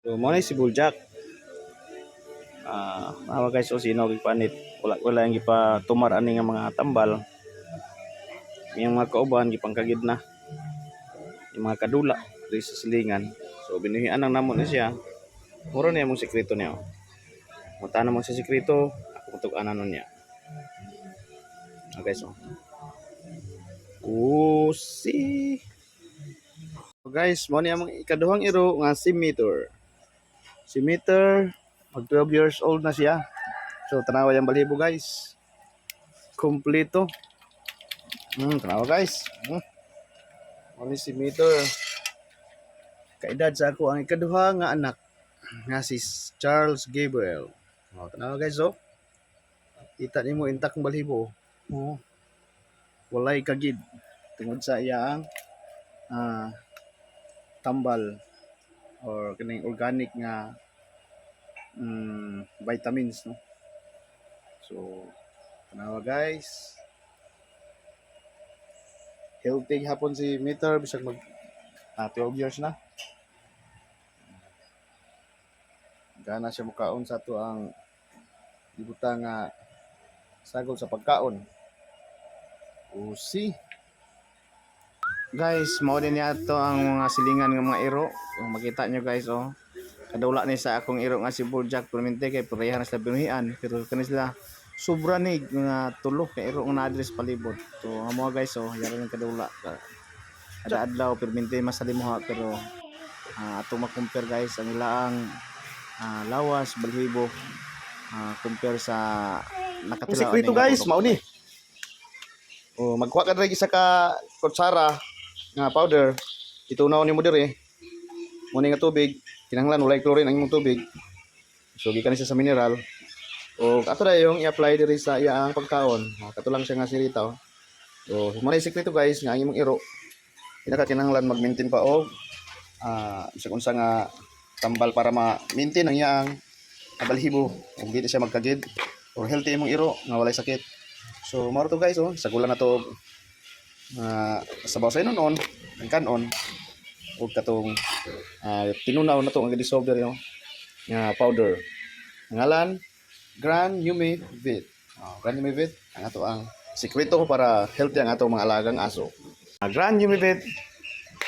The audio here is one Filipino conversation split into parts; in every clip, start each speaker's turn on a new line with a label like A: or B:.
A: So, mo si Buljak. Ah, uh, guys, o sino gipanit. Wala wala yung gipa tumar ani nga mga tambal. Yung mga kauban gipangkagid na. Yung mga kadula diri sa silingan. So binuhian ang namo na siya. Muro na yung sekreto niya. oh. Muta na mo sa sekreto, ako mutug anan niya. Okay, so. Usi. Guys, mo ni among ikaduhang iro nga si meter. Si meter mag 12 years old na siya. So tanawa yung balibo guys. Kompleto. Hmm, tanawa guys. Hmm. Mo si meter. Kaedad sa ako ang ikaduha nga anak nga si Charles Gabriel. O, tanawa guys oh. Kita nimo intak ang balibo. Oh. Walay kagid tungod sa iyang ah tambal or kining organic nga mm, vitamins no. So tanawa guys. Healthy hapon si Meter bisag mag ah, 12 years na. Gana siya mukaon sa to ang ibutang nga sagol sa pagkaon. Usi. Guys, mao din yato ang mga silingan ng mga iro. Kung makita nyo guys, oh. Kadula ni sa akong iro nga si Bojack Permente kay pareha na sila binuhian. Pero kani sila sobra ni nga tulo kay iro nga na-address palibot. So, amo guys, oh, yara ng kadula. Kada adlaw permente masalimuha pero ah, ato ma-compare guys ang ilaang ah, lawas balhibo ah, compare sa nakatilaw.
B: Ang sekreto guys, mao ni. Oh, magkuha ka diri isa ka kutsara nga powder. Itunaw diri. Mo ni nga tubig, kinahanglan walay chlorine ang imong tubig. So gikan siya sa mineral. O ato na yung i-apply diri sa iyang pagkaon. Kato lang siya nga sirita. Oh. So, mo ni sekreto guys nga ang imong iro. Pinaka kinahanglan mag-maintain pa og ah bisag unsa nga tambal para ma-maintain ang iyang kabalhibo. Kung di siya magkagid or healthy imong iro nga walay sakit. So, maro to guys, oh. Sagulan na to uh, sa noon ang kanon o katong uh, tinunaw na to ang dissolve diri oh, nga powder. Ngalan Grand Yume Vit. Oh, Grand Yume Vit ang ato ang sikreto para healthy ang ato mga alagang aso.
A: Ah, Grand Humidit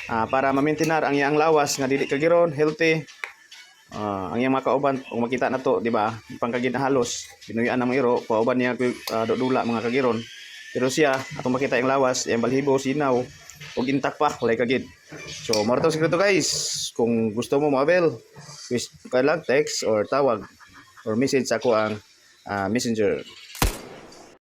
A: ah, para ma-maintain ang iyang lawas nga dili kagiron, healthy. Ah, ang iyang mga kauban kung makita na to, di ba? Pangkagid na halos, pinuyan ng iro, kauban niya uh, dula mga kagiron. Pero siya, atong makita yung lawas, yung balhibo, sinaw, ug intak pa, walay kagid. So, mo to sikreto guys. Kung gusto mo mo-avail, please kailang text or tawag or message sa ako ang ah, messenger.